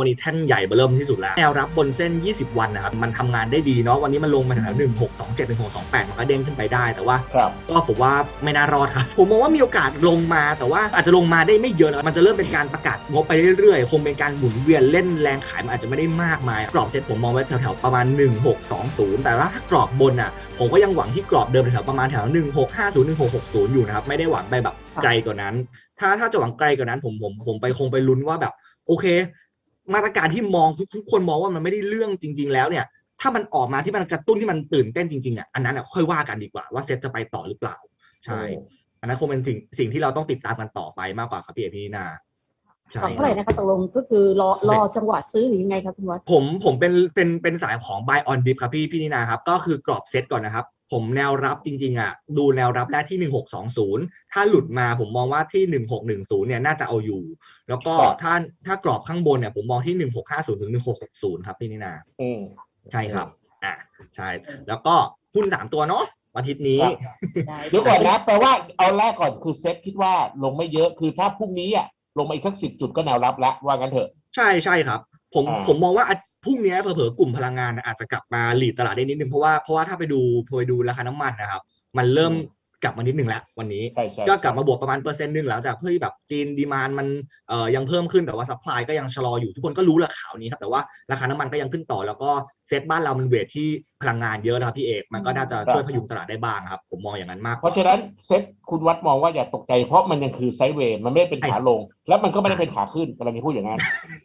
วันนี้แท่นใหญ่เบอร์เริ่มที่สุดแล้วแนวรับบนเส้น 20 วันนะครับ มันทำงานได้ดีเนาะวันนี้มันลงมาแถว1 6 2 7 1 6 2 8มันก็เด้งขึ้นไปได้แต่ว่าครับก็ผมว่าไม่น่ารอดครับ ผมมองว่ามีโอกาสลงมาแต่ว่าอาจจะลงมาได้ไม่เยอะนะมันจะเริ่มเป็นการประกาศงบไปเรื่อยๆ คงเป็นการหมุนเวียนเล่นแรงขายมันอาจจะไม่ได้มากมายกรอบเซ็ตผมมองไว้แถวๆประมาณ 1620 แต่ว่าถ้ากรอบบนอะผมก็ยังหวังที่กรอบเดิมแถวๆประมาณแถว1650 1660 อยู่นะครับไม่ได้หวังไปแบบไกลกว่านั้น ถ้าถ้าจะหวังไกลกว่านั้นผมผมผมไปคงไปลุ้นว่าแบบโอเค มาตรการที่มองทุกทุกคนมองว่ามันไม่ได้เรื่องจริง ๆ แล้วเนี่ย ถ้ามันออกมาที่มันกระตุ้นที่มันตื่นเต้นจริงๆอะอันนั้นอะค่อยว่ากันดีกว่าว่าเซตจะไปต่อหรือเปล่า ใช่ อันนั้นคงเป็นสิ่งสิ่งที่เราต้องติดตามกันต่อไปมากกว่าครับพี่เอพี่นาใช่ปรับเท่าไหร่นะคะตกลงก็คือรอรอจังหวะซื้อหรือยังไงครับคุณวัดผมผมเป็นเป็นเป็นสายของ buy on dip ครับพี่พี่นินาครับ ก็คือกรอบเซตก่อนนะครับ ผมแนวรับจริงๆอะดูแนวรับแรกที่ 1620 ถ้าหลุดมาผมมองว่าที่ 1610 เนี่ยน่าจะเอาอยู่ แล้วก็ครับถ้าถ้ากรอบข้างบนเนี่ยผมมองที่ 1650 ถึง 1660 ครับพี่นินาอืมใช่ครับ อะใช่ แล้วก็หุ้นสามตัวเนาะอาทิตย์นี้ครับเดี๋ยวก่อนนะแปลว่าเอาแรกก่อนคือเซ็ตคิดว่าลงไม่เยอะคือถ้าพรุ่งนี้อะลงมาอีกสักสิบจุดก็แนวรับแล้วว่างั้นเถอะ ใช่ใช่ครับ ผมอ่าผมมองว่าอา พรุ่งนี้เผลอๆกลุ่มพลังงานอาจจะกลับมาหลีดตลาดได้นิดนึงเพราะว่าเพราะว่าถ้าไปดูพอไปดูราคาน้ำมันนะครับ มันเริ่ม กลับมานิดนึงแล้ววันนี้ใช่ใช่ก็กลับมาบวกประมาณเปอร์เซ็นต์หนึ่งหลังจากเพื่อที่แบบจีนดีมานมันเอ่อยังเพิ่มขึ้นแต่ว่าซัพพลายก็ยังชะลออยู่ทุกคนก็รู้ราข่าวนี้ครับแต่ว่าราคาน้ำมันก็ยังขึ้นต่อแล้วก็เซ็ตบ้านเรามันเวทที่พลังงานเยอะนะครับพี่เอกมันก็น่าจะช่วยพยุงตลาดได้บ้างครับ ผมมองอย่างนั้นมากกเพว่าราะฉะนั้นเซ็ตคุณวัดมองว่าอย่าตกใจเพราะมันยังคือไซด์เวย์มันไม่ได้เป็นขาลง แล้วมันก็ไม่ได้เป็นขาขึ้นกำลังจะพูดอย่างนั้น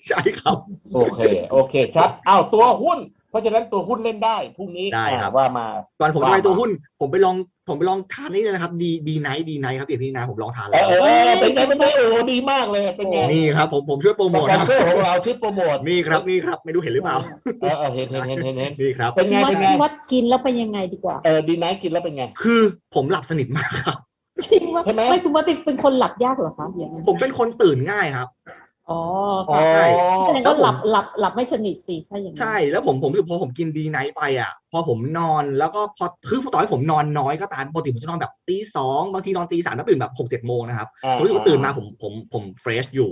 ใช่ครับ โอเค โอเคชัดอ้าวตัวหุ้น เพราะฉะนั้นตัวหุ้นเล่นได้พรุ่งนี้ได้ครับอ่าว่ามาก่อนผมจะไปว่ามาตัวหุ้น ผมไปลองผมไปลองทานนี่เลยนะครับ ดีดีไนท์ดีไนท์ครับพี่พี่นะผมลองทานเอแล้อวเออเออเป็นไงเป็นไงโอ้ดีมากเลยเป็นไงนี่ครับผมผมช่วยโปรสโมทปอนนะเซอร์ของเราชื่อโปรโมทนี่ครับนี่ครับไม่รู้เห็นหรือเปล่าเออเออเห็นเห็นเห็นเห็นเห็นนี่ครับเป็นไงคุณวัดเป็นไงคุณวัดกินแล้วเป็นยังไงดีกว่าเออดีไนท์กินแล้วเป็นไง คือผมหลับสนิทมากครับจริงว่าใช่ไหมไม่คุณวัดเป็นเป็นคนหลับยากเหรอคะอย่างนั้นผมเป็นคนตื่นง่ายครับ อ๋ออ๋อค่ะใช่แสดงว่าหลับหลับหลับไม่สนิทสิถ้าอย่างนั้นใช่แล้วผมผมรู้สึกพอผมกินดีไนท์ไปอะ พอผมนอนแล้วก็พอคือต่อให้ผมนอนน้อยก็ตามปกติผมจะนอนแบบตีสองบางทีนอนตีสามแล้วตื่นแบบหกเจ็ดโมงนะครับอ่าผมรู้สึกว่าตื่นมาผมผมผมเฟรชอยู่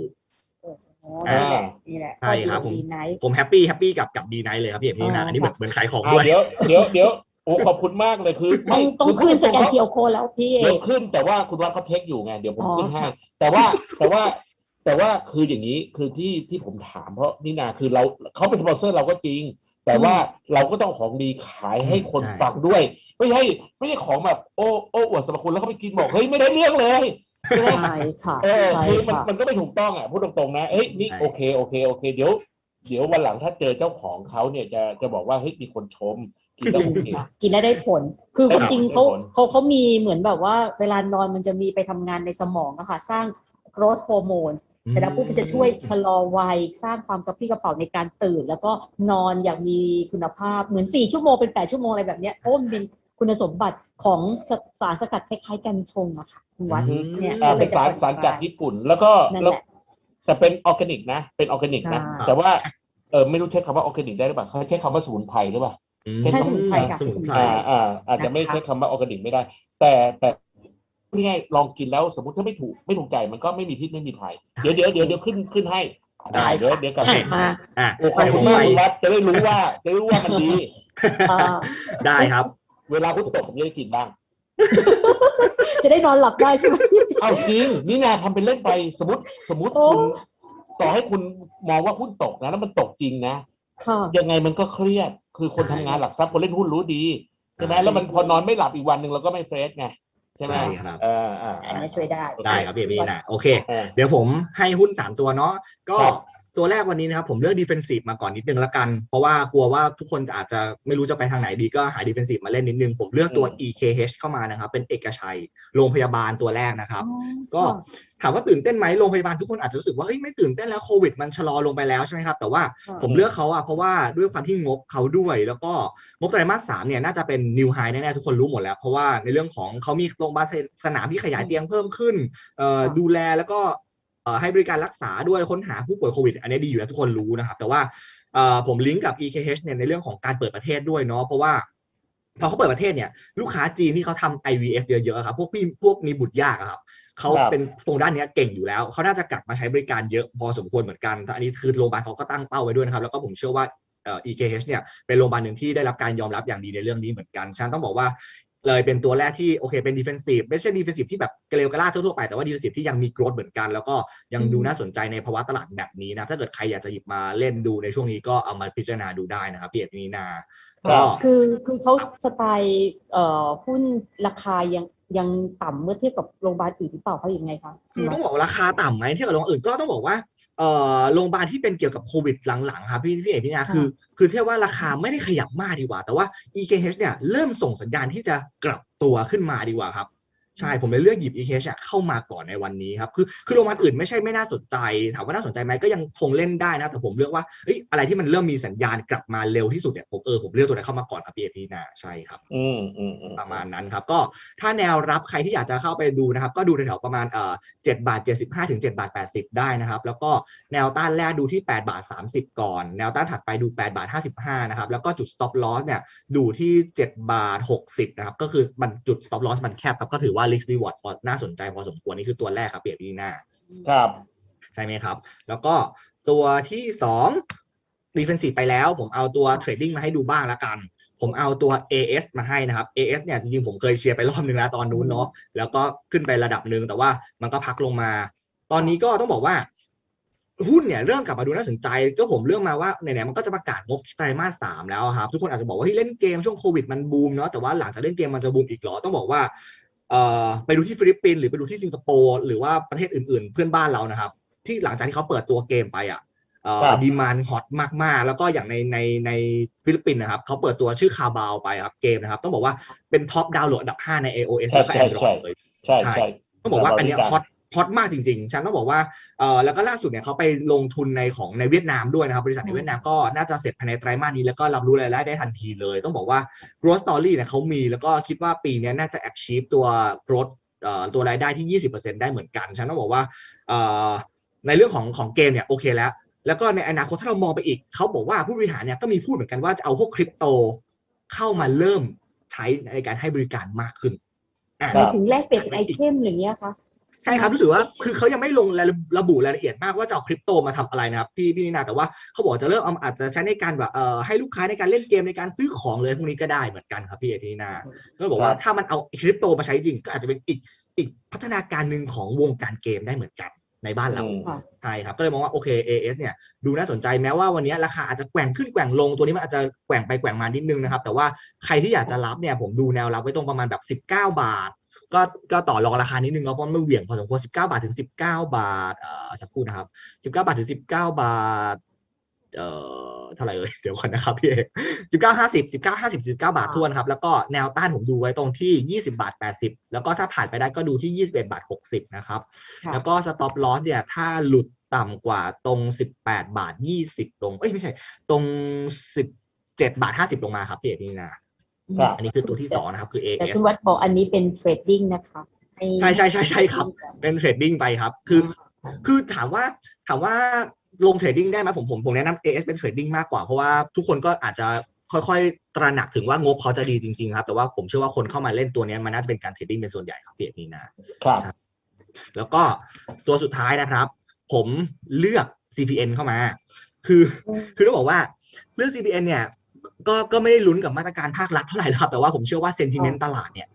อ๋อนี่แหละนี่แหละใช่ครับผมดีไนท์ผมแฮปปี้แฮปปี้กับกับดีไนท์เลยครับพี่เอกพี่นะอ๋ออัอันนี้เหมือนเหมือนขายของอ่าด้วยเดี๋ยวเดี๋ยวเดี๋ยวโอ้ขอบคุณมากเลยคือต้องต้องคือขึ้นสแกนพูดตรงๆเคียวโคแล้วพี่เอเดี๋ยวกขึ้นแต่ว่าคุณวัดเขาเทคอยู่ไงเดี๋ยวผมอ๋อขึ้นให้ค่ะแต่ว่าแต่ว่า แต่ว่าคืออย่างนี้คือที่ที่ผมถามเพราะนี่นาคือเราเขาเป็นสปอนเซอร์เราก็จริง แต่ว่าเราก็ต้องของดีขายให้คนใช่ ฟังด้วย ไม่ใช่ไม่ใช่ของแบบโอ้โอ้อวดสรรพคุณแล้วเขาไปกินบอกเฮ้ยไม่ได้เรื่องเลยใช่ไหม ใช่ค่ะเออใช่คือมันค่ะมันก็ไม่ถูกต้องอะพูดตรงๆนะเฮ้ยนี่ใช่ โอเคโอเคโอเคเดี๋ยว เดี๋ยววันหลังถ้าเจอเจ้าของเขาเนี่ยจะจะบอกว่าเฮ้ยมีคนชมกินแล้วโอเค กินได้ได้ผล คือได้ความจริงได้เขาผล เขาเขามีเหมือนแบบว่าเวลานอนมันจะมีไปทำงานในสมองอะค่ะ สร้าง growth hormone เสร็จแล้วปุ๊บมันจะช่วยชะลอวัยสร้างความกระปรี้กระเป๋าในการตื่น แล้วก็นอนอย่างมีคุณภาพเหมือนสี่ชั่วโมงเป็นแปดชั่วโมงอะไรแบบเนี้ยเพราะว่ามันเป็นคุณสมบัติของสสารสกัดคล้ายๆกัญชงอะค่ะคุณวัดอืมเนี่ยอ่าก็ลเป็นยจะสารผ่อนสารจากคลยญี่ปุ่น แล้วก็นั่นแล้วแหละ แต่เป็นออร์แกนิกนะเป็นออร์แกนิกนะใช่ แต่ว่าเออไม่รู้ใช้คำว่าออร์แกนิกได้หรือเปล่าเขาใช้คำว่าสมุนไพรหรือเปล่าอืมใช่สมุนไพรค่ะ สมุนไพร อ่าอ่าอาจจะไม่นะคะใช้คำว่าออร์แกนิกไม่ได้ แต่แต่ นี่ไงลองกินแล้วสมมติถ้าไม่ถูกไม่ถูกใจมันก็ไม่มีพิษไม่มีภัยเดี๋ยวเดี๋ยวเดี๋ยวเดี๋ยวขึ้นขึ้นให้ได้ เดี๋ยวเดี๋ยวกลับอะมามาอะโอ้ขอบคุณมากคุณวัดจะได้รู้ว่าจะได้รู้ว่ามันดี เอ่อได้ครับ เวลาคุณตกผมจะได้กินบ้าง จะได้นอนหลับได้ใช่ไหม เอาจริงนี่นาทำเป็นเล่นไปสมมติสมมติโอ้ คุณต่อให้คุณมองว่าหุ้นตกนะแล้วมันตกจริงนะ ค่ะ ยังไงมันก็เครียด คือคนทำงานหลักทรัพย์คนเล่นหุ้นรู้ดีใช่ไหมแล้วมันพอนอนไม่หลับอีกวันหนึ่งเราก็ไม่เฟรชไง ใช่ไหมใช่ครับอ่าอ่าอันนี้ช่วยได้ได้ครับพี่เอกพี่นะโอเคอ่าเดี๋ยวผมให้หุ้น3ตัวเนาะก็ครับตัวแรกวันนี้นะครับผมเลือก defensive มาก่อนนิดนึงละกัน เพราะว่ากลัวว่าทุกคนจะอาจจะไม่รู้จะไปทางไหนดีก็หา defensive มาเล่นนิดนึง ผมเลือกตัว EKH เข้ามานะครับ เป็นเอกชัย โรงพยาบาลตัวแรกนะครับ ก็ ถามว่าตื่นเต้นไหมโรงพยาบาลทุกคนอาจจะรู้สึกว่าเฮ้ยไม่ตื่นเต้นแล้วโควิดมันชะลอลงไปแล้วใช่ไหมครับ แต่ว่าค่ะผมเลือกเขาอะเพราะว่าด้วยความที่งบเขาด้วย แล้วก็งบไตรมาสสามเนี่ยน่าจะเป็นนิวไฮแน่ๆทุกคนรู้หมดแล้ว เพราะว่าในเรื่องของเขามีโรงพยาบาลสนามที่ขยายเตียงเพิ่มขึ้นเอ่อค่ะดูแลแล้วก็เอ่อให้บริการรักษาด้วยค้นหาผู้ป่วยโควิด อันนี้ดีอยู่แล้วทุกคนรู้นะครับ แต่ว่าเอ่อผมลิงก์กับ EKH เนี่ยในเรื่องของการเปิดประเทศด้วยเนาะเพราะว่าพอเขาเปิดประเทศเนี่ยลูกค้าจีนที่เขาทำ IVF เยอะๆครับพวกพี่พวกมีบุตรยากอะครับ เขาครับเป็นตรงด้านเนี้ยเก่งอยู่แล้ว เขาน่าจะกลับมาใช้บริการเยอะพอสมควรเหมือนกันแต่อันนี้คือโรงพยาบาลเขาก็ตั้งเป้าไว้ด้วยนะครับ แล้วก็ผมเชื่อว่าเอ่อ EKH เนี่ยเป็นโรงพยาบาลหนึ่งที่ได้รับการยอมรับอย่างดีในเรื่องนี้เหมือนกันฉะนันต้องบอกว่าเลยเป็นตัวแรกที่โอเคเป็น defensive ไม่ใช่ defensive ที่แบบกระเลวกระลาดทั่วๆไปแต่ว่า defensive ที่ยังมี growth เหมือนกัน แล้วก็ยังดูอืมน่าสนใจในภาวะตลาดแบบนี้นะถ้าเกิดใครอยากจะหยิบมาเล่นดูในช่วงนี้ก็เอามาพิจารณาดูได้นะครับพี่เอกนีนาครัก็บคือคือเขาสไตล์เอ่อหุ้นราคายัง ยังต่ำเมื่อเทียบกับโรงพยาบาลอื่นหรือเปล่าเขาอย่างไงคะคือต้องบอกราคาต่ำไหมเทียบกับโรงพยาบาลอื่นก็ต้องบอกว่าเอ่อโรงพยาบาลที่เป็นเกี่ยวกับโควิดหลังๆครับพี่พี่เอกพี่นาคือ คือเทียบว่าราคาไม่ได้ขยับมากดีกว่า แต่ว่า EKH เนี่ยเริ่มส่งสัญญาณที่จะกลับตัวขึ้นมาดีกว่าครับ ใช่ผมเลยเลือกหยิบ EKH อะเข้ามาก่อนในวันนี้ครับ คือคือโรงพยาบาลอื่นไม่ใช่ไม่น่าสนใจ ถามว่าน่าสนใจไหมก็ยังคงเล่นได้นะ แต่ผมเลือกว่าเอ้ยอะไรที่มันเริ่มมีสัญญาณกลับมาเร็วที่สุดเนี่ยผมเออผมเลือกตัวนั้นเข้ามาก่อนครับพี่เอกพี่นาใช่ครับอืมอืมอืมประมาณนั้นครับ ก็ถ้าแนวรับใครที่อยากจะเข้าไปดูนะครับ ก็ดูแถวๆประมาณเอ่อเจ็ดบาทเจ็ดสิบห้าถึงเจ็ดบาทแปดสิบได้นะครับ แล้วก็แนวต้านแรกดูที่แปดบาทสามสิบก่อน แนวต้านถัดไปดูแปดบาทห้าสิบห้านะครับ แล้วก็จุด stop loss เนี่ยดูที่เจ็ดบาทหกสิบนะครับ ก็คือมันจุด stop loss มันแคบครับก็ถือว่า risk reward พอน่าสนใจพอสมควรนี่คือตัวแรกครับเปรียบดีหน้าครับใช่ไหมครับ แล้วก็ตัวที่สอง defensive ไปแล้ว ผมเอาตัว trading มาให้ดูบ้างละกัน ผมเอาตัว AS มาให้นะครับ AS เนี่ยจริงๆ ผมเคยเชียร์ไปรอบนึงแล้วตอนนู้นเนาะแล้วก็ขึ้นไประดับหนึ่งแต่ว่ามันก็พักลงมา ตอนนี้ก็ต้องบอกว่าหุ้นเนี่ยเริ่มกลับมาดูน่าสนใจ ก็ผมเรื่องมาว่าไหนๆมันก็จะประกาศงบไตรมาสสามแล้วครับ ทุกคนอาจจะบอกว่าเฮ้ยเล่นเกมช่วงโควิดมันบูมเนาะแต่ว่าหลังจากเล่นเกมมันจะบูมอีกเหรอต้องบอกว่าเอ่อ ไปดูที่ฟิลิปปินส์หรือไปดูที่สิงคโปร์หรือว่าประเทศอื่นๆ เพื่อนบ้านเรานะครับ ที่หลังจากที่เขาเปิดตัวเกมไปอะเอ่ครัอบดีมานฮอตมากๆ แล้วก็อย่างในในในฟิลิปปินส์นะครับเขาเปิดตัวชื่อคาบาวไปครับเกมนะครับ ต้องบอกว่าเป็นท็อปดาวน์โหลดอันดับ 5 ใน iOS ใช่แล้วก็ใช่ Android เลยใช่ใช่ใช่ต้องบอกว่าอันเนี้ยบริการฮอต ฮอตมากจริงๆฉันต้องบอกว่าเออแล้วก็ล่าสุดเนี่ยเขาไปลงทุนในของในเวียดนามด้วยนะครับบริษัทในอืมเวียดนามก็น่าจะเสร็จภายในไตรมาสนี้แล้วก็รับรู้รายได้ได้ทันทีเลย ต้องบอกว่า growth story เนี่ยเขามีแล้วก็คิดว่าปีเนี้ยน่าจะ achieve ตัว growth เอ่อตัวรายได้ที่ 20%ได้เหมือนกัน ฉันต้องบอกว่าเอ่อในเรื่องของของเกมเนี่ยโอเคแล้ว แล้วก็ในอนาคตถ้าเรามองไปอีก เขาบอกว่าผู้บริหารเนี่ยก็มีพูดเหมือนกันว่าจะเอาพวกคริปโตเข้ามาเริ่มใช้ในการให้บริการมากขึ้นอะคหรัมายบถึงแลกเปลี่ยนเป็นไอเทมอย่างเงี้ยคะ ใช่ครับรู้สึกว่าคือเขายังไม่ลงรายระบุรายละเอียดมากว่าจะเอาคริปโตมาทำอะไรนะครับพี่พี่นินาแต่ว่าเขาบอกจะเริ่มเอาอาจจะใช้ในการแบบเอ่อให้ลูกค้าในการเล่นเกมในการซื้อของเลยพวกนี้ก็ได้เหมือนกันครับพี่เอพี่นินาก็บอกว่าถ้ามันเอาคริปโตมาใช้จริง ก็อาจจะเป็นอีกอีกพัฒนาการหนึ่งของวงการเกมได้เหมือนกันในบ้านเราอืมค่ะใช่ครับก็เลยมองว่าโอเค AS เนี่ยดูน่าสนใจแม้ว่าวันนี้ราคาอาจจะแกว่งขึ้นแกว่งลงตัวนี้มันอาจจะแกว่งไปแกว่งมานิดนึงนะครับ แต่ว่าใครที่อยากจะรับเนี่ยผมดูแนวรับไว้ตรงประมาณแบบ 19 บาท ก็ก็ต่อรองราคานิดนึงเนาะเพราะมันเหวี่ยงพอสมควร19 บาทถึง 19 บาทเอ่อสักครู่นะครับ 19 บาทถึง 19 บาทเอ่อเท่าไหร่เอ่ยเดี๋ยวก่อนนะครับพี่เอก19 50 19 50 19บาททวนครับ แล้วก็แนวต้านผมดูไว้ตรงที่20บาท80แล้วก็ถ้าผ่านไปได้ก็ดูที่21บาท60นะครับค่ะแล้วก็ stop loss เนี่ยถ้าหลุดต่ำกว่าตรง18บาท20ลง เอ้ยไม่ใช่ ตรง17บาท50ลงมาครับพี่เอกนี่นะ ครับ อันนี้คือตัวที่2นะครับ คือ แต่ AS คุณวัดบอกอันนี้เป็นเทรดดิ้งนะคะห้ใช่ใช่ใช่ใช่ครับ เป็นเทรดดิ้งไปครับ คือ คือถามว่าถามว่าลงเทรดดิ้งได้ไหมผมผมผมแนะนำ AS เป็นเทรดดิ้งมากกว่า เพราะว่าทุกคนก็อาจจะค่อยๆ ตระหนักถึงว่างบเขาจะดีจริงๆครับ แต่ว่าผมเชื่อว่าคนเข้ามาเล่นตัวเนี้ยมันน่าจะเป็นการเทรดดิ้งเป็นส่วนใหญ่ครับพี่เอกนี่นะ ครับ แล้วก็ตัวสุดท้ายนะครับ ผมเลือก CPN เข้ามา คืออืมคือต้องบอกว่าเรื่อง CPN เนี่ย ก็ก็ไม่ได้ลุ้นกับมาตรการภาครัฐเท่าไหร่นะครับ แต่ว่าผมเชื่อว่าเซนติเมนต์ตลาดเนี่ย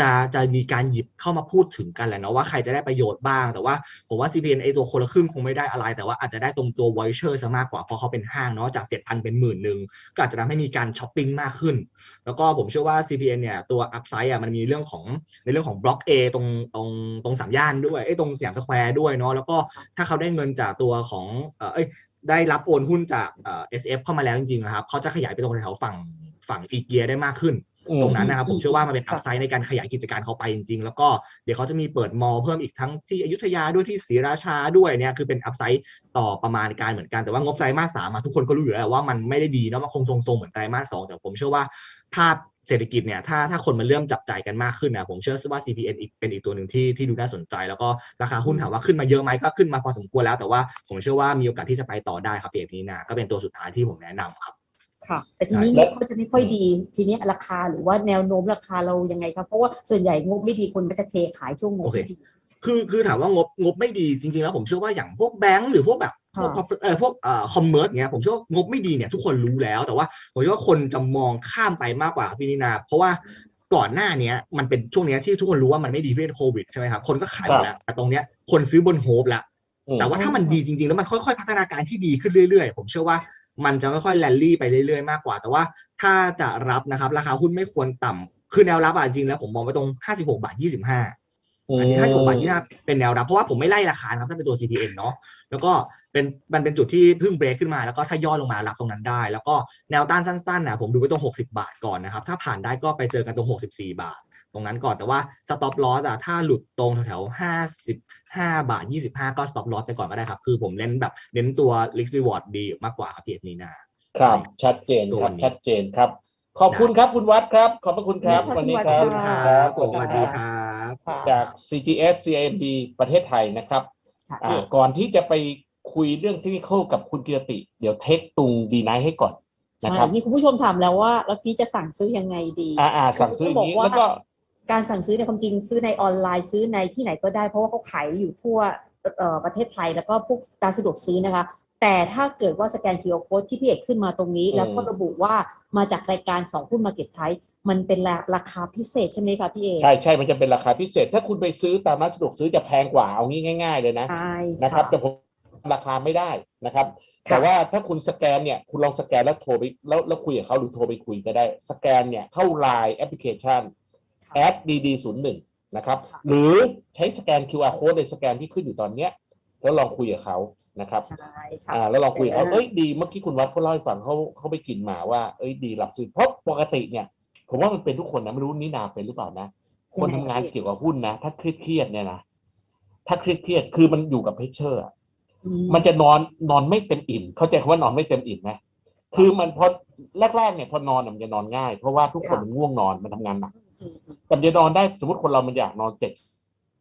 จะจะมีการหยิบเข้ามาพูดถึงกันแหละเนาะว่าใครจะได้ประโยชน์บ้าง แต่ว่าผมว่า CPN ไอตัวคนละครึ่งคงไม่ได้อะไร แต่ว่าอาจจะได้ตรงตัว voucher ซะมากกว่าเพราะเขาเป็นห้างเนาะจาก 7,000 เป็นหมื่นหนึ่งก็อาจจะทำให้มีการช้อปปิ้งมากขึ้น แล้วก็ผมเชื่อว่า CPN เนี่ยตัว upside อะมันมีเรื่องของในเรื่องของบล็อก A ตรงตรงตรงสามย่านด้วยไอ้ตรงสยามสแควร์ด้วยเนาะแล้วก็ถ้าเขาได้เงินจากตัวของเออเอ้ย ได้รับโอนหุ้นจากเอ่อ SF เข้ามาแล้วจริงๆนะครับเขาจะขยายไปตรงแถวๆฝั่งฝั่งอีเกียได้มากขึ้นอืมตรงนั้นนะครับผมเชื่อว่ามันเป็นค่ะอัพไซด์ในการขยายกิจการเขาไปจริงๆ แล้วก็เดี๋ยวเขาจะมีเปิดมอลล์เพิ่มอีกทั้งที่อยุธยาด้วยที่ศรีราชาด้วยเนี่ยคือเป็นอัพไซด์ต่อประมาณการเหมือนกันแต่ว่างบไตรมาสสามอะทุกคนก็รู้อยู่แล้วว่ามันไม่ได้ดีเนาะมันคงทรงๆเหมือนไตรมาสสองแต่ผมเชื่อว่าภาพ เศรษฐกิจเนี่ยถ้าถ้าคนมันเริ่มจับจ่ายกันมากขึ้นนะผมเชื่อว่า CPN อีกเป็นอีกตัวหนึ่งที่ที่ดูน่าสนใจ แล้วก็ราคาหุ้นถามว่าขึ้นมาเยอะไหมก็ขึ้นมาพอสมควรแล้วแต่ว่าผมเชื่อว่ามีโอกาสที่จะไปต่อได้ครับเอกนี้นะก็เป็นตัวสุดท้ายที่ผมแนะนำครับค่ะ แต่ทีนี้แล้งวบเขาจะไม่ค่อยดี ทีนี้ราคาหรือว่าแนวโน้มราคาเรายังไงครับ เพราะว่าส่วนใหญ่งบไม่ดีคนก็จะเทขายช่วงงบโอเคไม่ดีคือคือถามว่างบงบไม่ดีจริงๆแล้วผมเชื่อว่าอย่างพวกแบงก์หรือพวกแบบ พวกค่ะเออพวกเอ่อคอมเมอร์สเงี้ยผมเชื่อว่างบไม่ดีเนี่ยทุกคนรู้แล้วแต่ว่าผมเชื่อว่าคนจะมองข้ามไปมากกว่าพี่นินา เพราะว่าก่อนหน้าเนี้ยมันเป็นช่วงเนี้ยที่ทุกคนรู้ว่ามันไม่ดีเพราะโควิดใช่ไหมครับคนก็ขายหมดแล้วแต่ตรงเนี้ยคนซื้อบนโฮปละอืมแต่ว่าถ้ามันดีจริงๆ แล้วมันค่อยๆ พัฒนาการที่ดีขึ้นเรื่อยๆ ผมเชื่อว่ามันจะค่อยๆแลนลี่ไปเรื่อยๆ มากกว่า แต่ว่าถ้าจะรับนะครับ ราคาหุ้นไม่ควรต่ำคือแนวรับอะจริงแล้วผมมองไว้ตรง 56 บาท 25อันนี้56บาทที่น่าเป็นแนวรับ เพราะว่าผมไม่ไล่ราคานะครับถ้าเป็นตัว CPN เนาะแล้วก็ เป็นมันเป็นจุดที่เพิ่งเบรกขึ้นมาแล้วก็ถ้าย่อลงมารับตรงนั้นได้ แล้วก็แนวต้านสั้นๆนะผมดูไว้ตรง 60 บาทก่อนนะครับถ้าผ่านได้ก็ไปเจอกันตรง 64 บาท ตรงนั้นก่อนแต่ว่า stop loss อะถ้าหลุดตรงแถวๆ55 บาท 25 ก็ stop loss ไปก่อนก็ได้ครับ คือผมเน้นแบบเน้นตัว risk reward ดีมากกว่าครับพี่เอ็ดนีนาครับ ชัดเจนตัวครับนี้ชัดเจนครับ ขอบคุณครับคุณวัดครับ ขอบพระคุณครับขอบคุณวันนี้วัดครับค่ะครับผมสสวัวัสสดีดีคครับรับค่ะจาก CGS CIMB ประเทศไทยนะครับค่ะอ่าก่อนที่จะไป คุยเรื่องเทคนิคกับคุณกิรติ เดี๋ยวเทคตุงดีไนท์ให้ก่อนนะใช่ครับมีคุณผู้ชมถามแล้วว่าแล้วพี่จะสั่งซื้อยังไงดี อ่าอ่าสั่งซื้ออย่างนี้เขาบอกว่าแล้วก็การสั่งซื้อในยความจริงซื้อในออนไลน์ซื้อในที่ไหนก็ได้เพราะว่าเขาขายอยู่ทั่วเอ่อประเทศไทยแล้วก็พวกการสะดวกซื้อนะคะ แต่ถ้าเกิดว่าสแกน QR Code ที่พี่เอกขึ้นมาตรงนี้อืมแล้วก็ระบุว่ามาจากรายการสองหุ้นมาเก็ตไทยมันเป็นราราคาพิเศษใช่ไหมคะพี่เอกใช่ใช่มันจะเป็นราคาพิเศษ ถ้าคุณไปซื้อตามร้านสะดวกซื้อจะแพงกว่าเอางี้ง่าย ๆ เลยนะใช่นะครับแต่ผม ราคาไม่ได้นะครับ แต่ว่าถ้าคุณสแกนเนี่ยคุณลองสแกนแล้วโทรไปแล้วแล้วคุยกับเขาหรือโทรไปคุยก็ได้ สแกนเนี่ยเข้า Line แอปพลิเคชันแอดดีดีศูนย์หนึ่งนะครับ หรือใช้สแกน QR code ในสแกนที่ขึ้นอยู่ตอนเนี้ยแล้วลองคุยกับเขานะครับใช่ค่ะอ่าแล้วลองคุยกับเขาเออเอ้ยดีเมื่อกี้คุณวัดเขาเล่าให้ฟังเขาเขาไปกินมาว่าเอ้ยดีหลับซื้อเพราะปกติเนี่ย ผมว่ามันเป็นทุกคนนะไม่รู้นินาเป็นหรือเปล่านะคนทำงานเกี่ยวกับหุ้นนะ ถ้าเครียดๆเนี่ยนะถ้าเครียดๆคือมันอยู่กับเพชเชอร์อื มันจะนอนนอนไม่เต็มอิ่ม เข้าใจคำว่านอนไม่เต็มอิ่มไหมคือมันพอแรกๆเนี่ยพอนอนน่ะมันจะนอนง่าย เพราะว่าทุกคนมันง่วงนอนมันทำงานหนักอืมอืมแต่มันจะนอนได้สมมติคนเรามันอยากนอนเจ็ด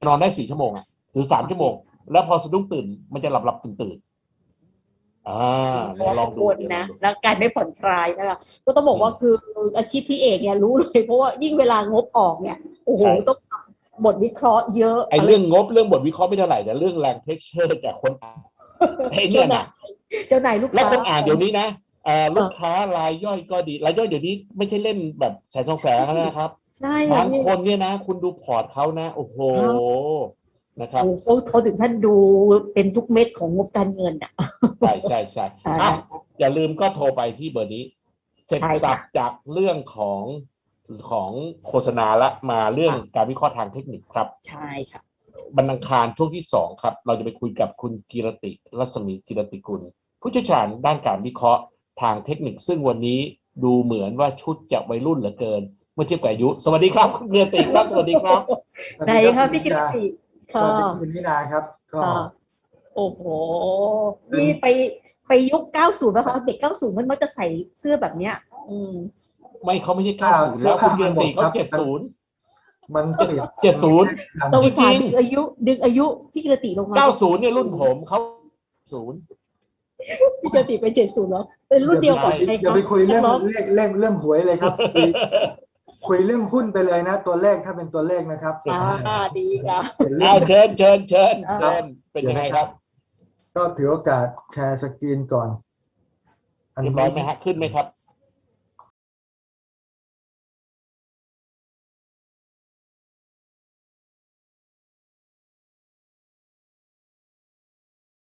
นอนได้สี่ชั่วโมงอะหรือสามชั่วโมง แล้วพอสะดุ้งตื่น มันจะหลับหลับตื่นตื่นๆอ่าเดี๋ยวลองดูวนเดี๋ยวลนะองดูร่างกายไม่ผ่อนคลายนะคะก็ต้องบอกว่าคืออาชีพพี่เอกเนี่ยรู้เลยเพราะว่ายิ่งเวลางบออกเนี่ยโอ้โหต้องทำบทวิเคราะห์เยอะไอ้เรื่องงบเรื่องบทวิเคราะห์ไม่เท่าไหร่แต่เรื่องแรงเพชเชอร์จากคนอ่าน ไอ้เนี่ยเจ้านายนะเจ้านายลูกแล้วค้าคนอ่านเดี๋ยวนี้นะเอ่อลูกค้ารายย่อยก็ดีรายย่อยเดี๋ยวนี้ไม่ใช่เล่นแบบแสนสองแสนแล้วนะครับใช่บางพี่คนเนี่ยนะ คุณดูพอร์ตเขานะ โอ้โหนะครับโอ้โหเขาเขาถึงท่านดูเป็นทุกเม็ดของงบการเงินอะใช่ใช่ใช่อ่าอะอย่าลืมก็โทรไปที่เบอร์นี้ เสร็จใช่สัค่ะบจากเรื่องของของโฆษณาละมาเรื่องการวิเคราะห์ทางเทคนิคครับ ใช่ค่ะ บรรณังคารช่วงที่สองครับ เราจะไปคุยกับคุณกีรติ รัศมีกีรติกุล ผู้เชี่ยวชาญด้านการวิเคราะห์ทางเทคนิค ซึ่งวันนี้ดูเหมือนว่าชุดจะวัยรุ่นเหลือเกิน เมื่อเทียบกับอายุ สวัสดีครับคุณกีรติครับ สวัสดีครับไหนคะพี่กิตติสค่ะวัสดีคุณนิดาครับก็ค่ะโอ้โหนี่ไปไปยุค 90นะคะเด็ก 90 มันมักจะใส่เสื้อแบบเนี้ย อืม ไม่เขาไม่ใช่เก้าศูนย์แล้วคุณกีรติเขาเจ็ดศูนย์ มันเปลี่ยนเจ็ดศูนย์เราอุตส่าห์จริดึงงอายุ ดึงอายุพี่กิรติลงมาเก้าศูนย์เนี่ยรุ่นผมเขาศูนย์พี่กิรติเป็น70แล้วเป็นรุ่นเดียวกับใครอย่าคะไปคุยเรื่องนักเลขเลขเรื่องหวยเลยครับคุยคุยเรื่องหุ้นไปเลยนะ ตัวเลขถ้าเป็นตัวเลขนะครับอ่าดีค่ะเป็นเรื่เอาองเชิญเชิญเชิญอ่าเชิญเป็นยังไงครับ ก็ถือโอกาสแชร์สกรีนก่อนเรียบร้อยไหมฮะขึ้นไหมครับ